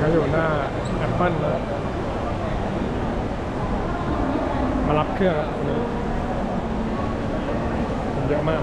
ก็อยู่หน้าแอปเปิลนะมารับเครื่องเยอะมาก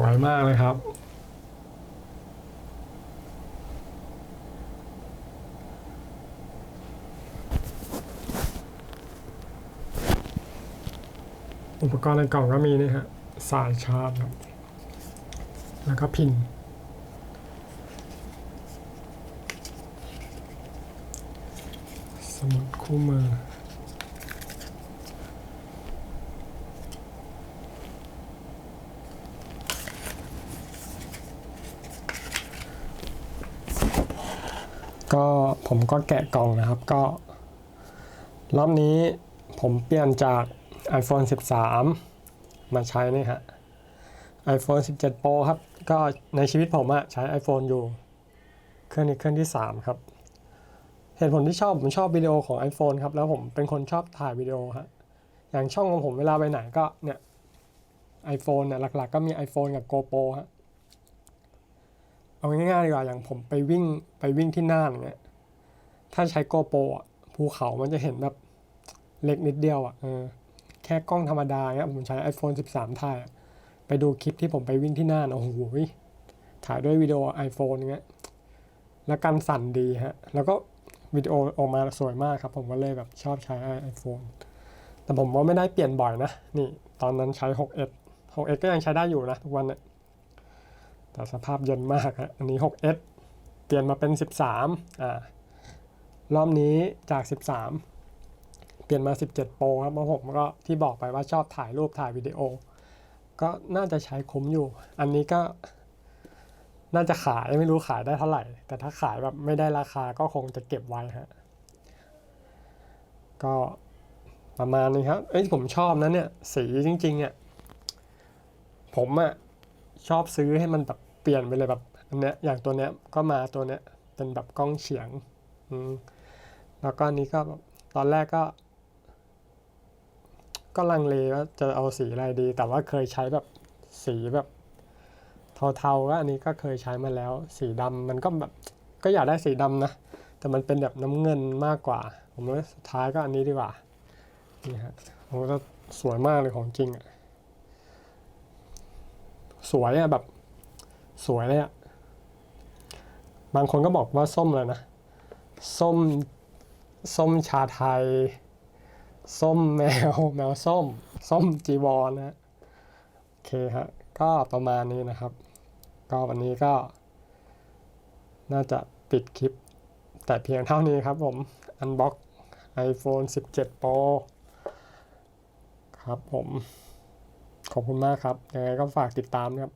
สวยมากเลยครับ อุปกรณ์ในกล่องก็มีนี่ฮะสายชาร์จครับ แล้วก็พิน สมุดคู่มือ ก็ผมก็แกะกล่องนะครับก็ รอบนี้ผมเปลี่ยนจาก iPhone 13 มาใช้นี่ฮะ iPhone 17 Pro ครับ ก็ในชีวิตผมอะใช้ iPhone อยู่ เครื่องนี้เครื่องที่ 3 ครับ เหตุผลที่ชอบ ผมชอบวิดีโอของ iPhone ครับ แล้วผมเป็นคนชอบถ่ายวิดีโอฮะอย่างช่องของผมเวลาไปไหนก็เนี่ย iPhone เนี่ยหลักๆ ก็มี iPhone กับ GoPro ฮะ เอาง่ายๆดีกว่าอย่างผมไปวิ่งไปวิ่งที่น่านอย่างเงี้ยถ้าใช้ GoPro อะภูเขามันจะเห็นแบบเล็กนิดเดียวอะเออแค่กล้องธรรมดาเงี้ยผมใช้ iPhone 13 ถ่ายไปดูคลิปที่ผมไปวิ่งที่น่านโอ้โหถ่ายด้วยวิดีโอ iPhone เงี้ยแล้วกันสั่นดีฮะ แล้วก็วิดีโอออกมาสวยมากครับ ผมก็เลยแบบชอบใช้ iPhone แต่ผมว่าไม่ได้เปลี่ยนบ่อยนะ นี่ ตอนนั้นใช้ 6s 6s ก็ยังใช้ได้อยู่นะทุกวันเนี่ย แต่สภาพเย็นมากฮะอันนี้ 6s เปลี่ยนมาเป็น 13อ่ารอบนี้จาก 13 เปลี่ยนมา 17 Pro ครับเพราะผมก็ที่บอกไปว่าชอบถ่ายรูปถ่ายวิดีโอ ก็น่าจะใช้คุ้มอยู่ อันนี้ก็ น่าจะขายไม่รู้ขายได้เท่าไหร่ แต่ถ้าขายแบบไม่ได้ราคาก็คงจะเก็บไว้ฮะก็ประมาณนี้ครับ เอ้ยผมชอบนะเนี่ย สีจริงๆเนี่ยผมอะชอบซื้อให้มันแบบ เปลี่ยนไปเลยแบบอันเนี้ยอย่างตัวเนี้ยก็มาตัวเนี้ยเป็นแบบกล้องเฉียงอืมแล้วก็นี้ก็ตอนแรกก็ ก็ลังเลว่าจะเอาสีอะไรดี แต่ว่าเคยใช้แบบสีแบบเทาๆก็อันนี้ก็เคยใช้มาแล้ว สีดำมันก็แบบก็อยากได้สีดำนะ แต่มันเป็นแบบน้ำเงินมากกว่า ผมว่าสุดท้ายก็อันนี้ดีกว่านี่ฮะผมว่าสวยมากเลยของจริงอะสวยอะแบบ สวยเลยอะบางคนก็บอกว่าส้มเลยนะ ส้ม ส้มชาไทย ส้มแมว แมวส้ม ส้มจีวรนะฮะโอเคฮะ ก็ประมาณนี้นะครับ ก็วันนี้ก็ น่าจะปิดคลิป แต่เพียงเท่านี้ครับผม อันบ็อก iPhone 17 Pro ครับผม ขอบคุณมากครับ ยังไงก็ฝากติดตามนะครับ